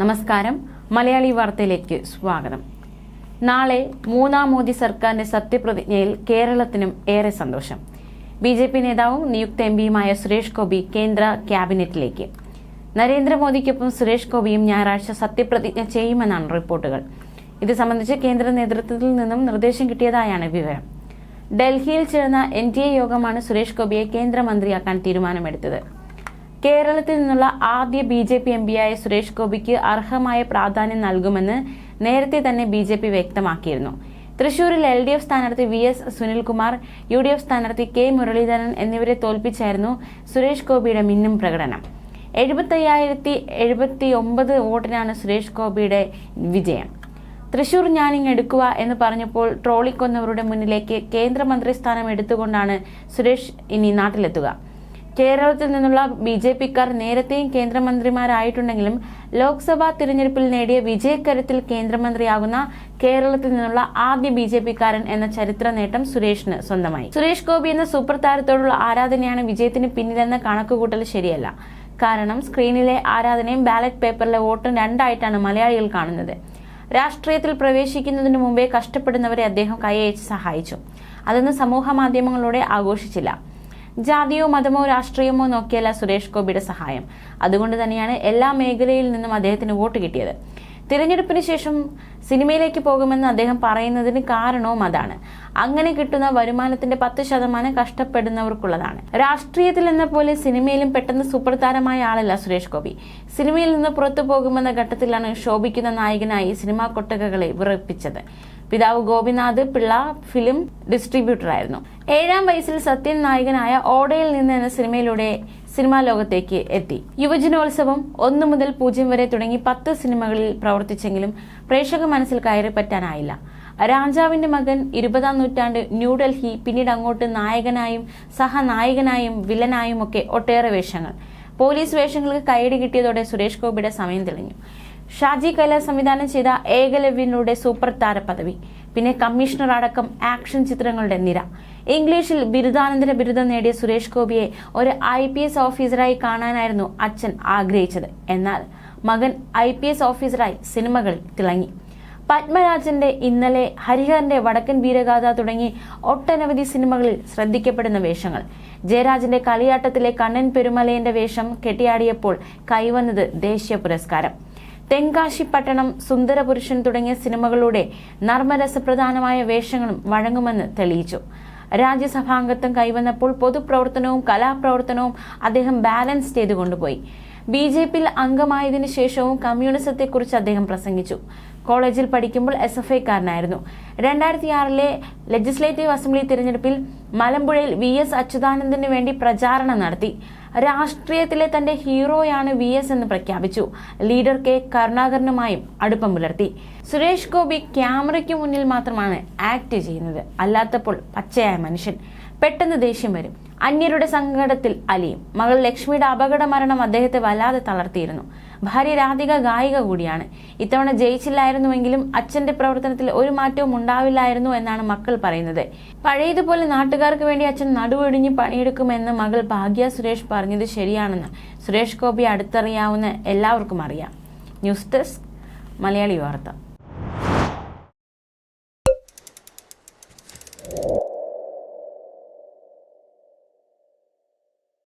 നമസ്കാരം. മലയാളി വാർത്തയിലേക്ക് സ്വാഗതം. നാളെ മൂന്നാം മോദി സർക്കാരിന്റെ സത്യപ്രതിജ്ഞയിൽ കേരളത്തിനും ഏറെ സന്തോഷം. ബി ജെ പി നേതാവും നിയുക്ത എം പിയുമായ സുരേഷ് ഗോപി കേന്ദ്ര ക്യാബിനറ്റിലേക്ക്. നരേന്ദ്രമോദിക്കൊപ്പം സുരേഷ് ഗോപിയും ഞായറാഴ്ച സത്യപ്രതിജ്ഞ ചെയ്യുമെന്നാണ് റിപ്പോർട്ടുകൾ. ഇത് സംബന്ധിച്ച് കേന്ദ്ര നേതൃത്വത്തിൽ നിന്നും നിർദ്ദേശം കിട്ടിയതായാണ് വിവരം. ഡൽഹിയിൽ ചേർന്ന എൻ യോഗമാണ് സുരേഷ് ഗോപിയെ കേന്ദ്രമന്ത്രിയാക്കാൻ തീരുമാനമെടുത്തത്. കേരളത്തിൽ നിന്നുള്ള ആദ്യ ബി ജെ പി എം പിയായ സുരേഷ് ഗോപിക്ക് അർഹമായ പ്രാധാന്യം നൽകുമെന്ന് നേരത്തെ തന്നെ ബി ജെ പി വ്യക്തമാക്കിയിരുന്നു. തൃശൂരിൽ എൽ ഡി എഫ് സ്ഥാനാർത്ഥി V S Sunilkumar U D F സ്ഥാനാർത്ഥി കെ മുരളീധരൻ എന്നിവരെ തോൽപ്പിച്ചായിരുന്നു സുരേഷ് ഗോപിയുടെ മിന്നും പ്രകടനം. എഴുപത്തയ്യായിരത്തി എഴുപത്തി ഒമ്പത് വോട്ടിനാണ് സുരേഷ് ഗോപിയുടെ വിജയം. തൃശൂർ ഞാനിങ് എടുക്കുക എന്ന് പറഞ്ഞപ്പോൾ ട്രോളിക്കൊന്നവരുടെ മുന്നിലേക്ക് കേന്ദ്രമന്ത്രി സ്ഥാനം എടുത്തുകൊണ്ടാണ് സുരേഷ് ഇനി നാട്ടിലെത്തുക. കേരളത്തിൽ നിന്നുള്ള ബി ജെ പിക്കാർ നേരത്തെയും കേന്ദ്രമന്ത്രിമാരായിട്ടുണ്ടെങ്കിലും ലോക്സഭാ തിരഞ്ഞെടുപ്പിൽ നേടിയ വിജയക്കരത്തിൽ കേന്ദ്രമന്ത്രിയാകുന്ന കേരളത്തിൽ നിന്നുള്ള ആദ്യ ബി ജെ പിക്കാരൻ എന്ന ചരിത്ര നേട്ടം സുരേഷിന് സ്വന്തമായി. സുരേഷ് ഗോപി എന്ന സൂപ്പർ താരത്തോടുള്ള ആരാധനയാണ് വിജയത്തിന് പിന്നിലെന്ന കണക്കുകൂട്ടൽ ശരിയല്ല. കാരണം സ്ക്രീനിലെ ആരാധനയും ബാലറ്റ് പേപ്പറിലെ വോട്ടും രണ്ടായിട്ടാണ് മലയാളികൾ കാണുന്നത്. രാഷ്ട്രീയത്തിൽ പ്രവേശിക്കുന്നതിന് മുമ്പേ കഷ്ടപ്പെടുന്നവരെ അദ്ദേഹം കൈയച്ച് സഹായിച്ചു. അതൊന്നും സമൂഹ മാധ്യമങ്ങളിലൂടെ ആഘോഷിച്ചില്ല. ജാതിയോ മതമോ രാഷ്ട്രീയമോ നോക്കിയല്ല സുരേഷ് ഗോപിയുടെ സഹായം. അതുകൊണ്ട് തന്നെയാണ് എല്ലാ മേഖലയിൽ നിന്നും അദ്ദേഹത്തിന് വോട്ട് കിട്ടിയത്. തിരഞ്ഞെടുപ്പിന് ശേഷം സിനിമയിലേക്ക് പോകുമെന്ന് അദ്ദേഹം പറയുന്നതിന് കാരണവും അതാണ്. അങ്ങനെ കിട്ടുന്ന വരുമാനത്തിന്റെ പത്ത് ശതമാനം കഷ്ടപ്പെടുന്നവർക്കുള്ളതാണ്. രാഷ്ട്രീയത്തിൽ എന്ന പോലെ സിനിമയിലും പെട്ടെന്ന് സൂപ്പർ താരമായ ആളല്ല സുരേഷ് ഗോപി. സിനിമയിൽ നിന്ന് പുറത്തു പോകുമെന്ന ഘട്ടത്തിലാണ് ശോഭിക്കുന്ന നായകനായി സിനിമാ കൊട്ടകകളെ വിറപ്പിച്ചത്. പിതാവ് ഗോപിനാഥ് പിള്ള ഫിലിം ഡിസ്ട്രിബ്യൂട്ടറായിരുന്നു. ഏഴാം വയസ്സിൽ സത്യൻ നായകനായ ഓടയിൽ നിന്ന് എന്ന സിനിമയിലൂടെ സിനിമാ ലോകത്തേക്ക് എത്തി. യുവജനോത്സവം ഒന്നു മുതൽ പൂജ്യം വരെ തുടങ്ങി പത്ത് സിനിമകളിൽ പ്രവർത്തിച്ചെങ്കിലും പ്രേക്ഷക മനസ്സിൽ കയറി പറ്റാനായില്ല. രാജാവിന്റെ മകൻ ഇരുപതാം നൂറ്റാണ്ട് ന്യൂഡൽഹി പിന്നീട് അങ്ങോട്ട് നായകനായും സഹനായകനായും വില്ലനായും ഒക്കെ ഒട്ടേറെ വേഷങ്ങൾ. പോലീസ് വേഷങ്ങൾക്ക് കൈയടി കിട്ടിയതോടെ സുരേഷ് ഗോപിയുടെ സമയം തെളിഞ്ഞു. ഷാജി കൈലാസ് സംവിധാനം ചെയ്ത ഏകലവ്യനിലൂടെ സൂപ്പർ താര പദവി പിന്നെ കമ്മീഷണർ അടക്കം ആക്ഷൻ ചിത്രങ്ങളുടെ നിര. ഇംഗ്ലീഷിൽ ബിരുദാനന്തര ബിരുദം നേടിയ സുരേഷ് ഗോപിയെ ഒരു ഐ പി എസ് ഓഫീസറായി കാണാനായിരുന്നു അച്ഛൻ ആഗ്രഹിച്ചത്. എന്നാൽ മകൻ ഐ പി എസ് ഓഫീസറായി സിനിമകളിൽ തിളങ്ങി. പത്മരാജന്റെ ഇന്നലെ ഹരിഹരന്റെ വടക്കൻ വീരഗാഥ തുടങ്ങി ഒട്ടനവധി സിനിമകളിൽ ശ്രദ്ധിക്കപ്പെടുന്ന വേഷങ്ങൾ. ജയരാജന്റെ കളിയാട്ടത്തിലെ കണ്ണൻ പെരുമലയന്റെ വേഷം കെട്ടിയാടിയപ്പോൾ കൈവന്നത് ദേശീയ പുരസ്കാരം. തെങ്കാശി പട്ടണം സുന്ദരപുരുഷൻ തുടങ്ങിയ സിനിമകളുടെ നർമ്മരസപ്രധാനമായ വേഷങ്ങളും വഴങ്ങുമെന്ന് തെളിയിച്ചു. രാജ്യസഭാംഗത്വം കൈവന്നപ്പോൾ പൊതുപ്രവർത്തനവും കലാപ്രവർത്തനവും അദ്ദേഹം ബാലൻസ് ചെയ്തു കൊണ്ടുപോയി ബി ജെ പിയിൽ അംഗമായതിനു ശേഷവും കമ്മ്യൂണിസത്തെക്കുറിച്ച് അദ്ദേഹം പ്രസംഗിച്ചു. കോളേജിൽ പഠിക്കുമ്പോൾ എസ് എഫ് ഐക്കാരനായിരുന്നു. രണ്ടായിരത്തി ആറിലെ ലെജിസ്ലേറ്റീവ് അസംബ്ലി തിരഞ്ഞെടുപ്പിൽ മലമ്പുഴയിൽ വി എസ് അച്യുതാനന്ദന് വേണ്ടി പ്രചാരണം നടത്തി. രാഷ്ട്രീയത്തിലെ തന്റെ ഹീറോയാണ് വി എസ് എന്ന് പ്രഖ്യാപിച്ചു. ലീഡർ കെ കരുണാകരനുമായും അടുപ്പം പുലർത്തി. സുരേഷ് ഗോപി ക്യാമറയ്ക്ക് മുന്നിൽ മാത്രമാണ് ആക്ട് ചെയ്യുന്നത്. അല്ലാത്തപ്പോൾ പച്ചയായ മനുഷ്യൻ. പെട്ടെന്ന് ദേഷ്യം വരും. അന്യരുടെ സങ്കടത്തിൽ അലിയും. മകൾ ലക്ഷ്മിയുടെ അപകട മരണം അദ്ദേഹത്തെ വല്ലാതെ തളർത്തിയിരുന്നു. ഭാര്യ രാധിക ഗായിക കൂടിയാണ്. ഇത്തവണ ജയിച്ചില്ലായിരുന്നുവെങ്കിലും അച്ഛന്റെ പ്രവർത്തനത്തിൽ ഒരു മാറ്റവും ഉണ്ടാവില്ലായിരുന്നു എന്നാണ് മക്കൾ പറയുന്നത്. പഴയതുപോലെ നാട്ടുകാർക്ക് വേണ്ടി അച്ഛൻ നടുവൊടിഞ്ഞ് പണിയെടുക്കുമെന്ന് മകൾ ഭാഗ്യ സുരേഷ് പറഞ്ഞത് ശരിയാണെന്ന് സുരേഷ് ഗോപി അടുത്തറിയാവുന്ന എല്ലാവർക്കും അറിയാം. ന്യൂസ് ഡെസ്ക് മലയാളി വാർത്ത.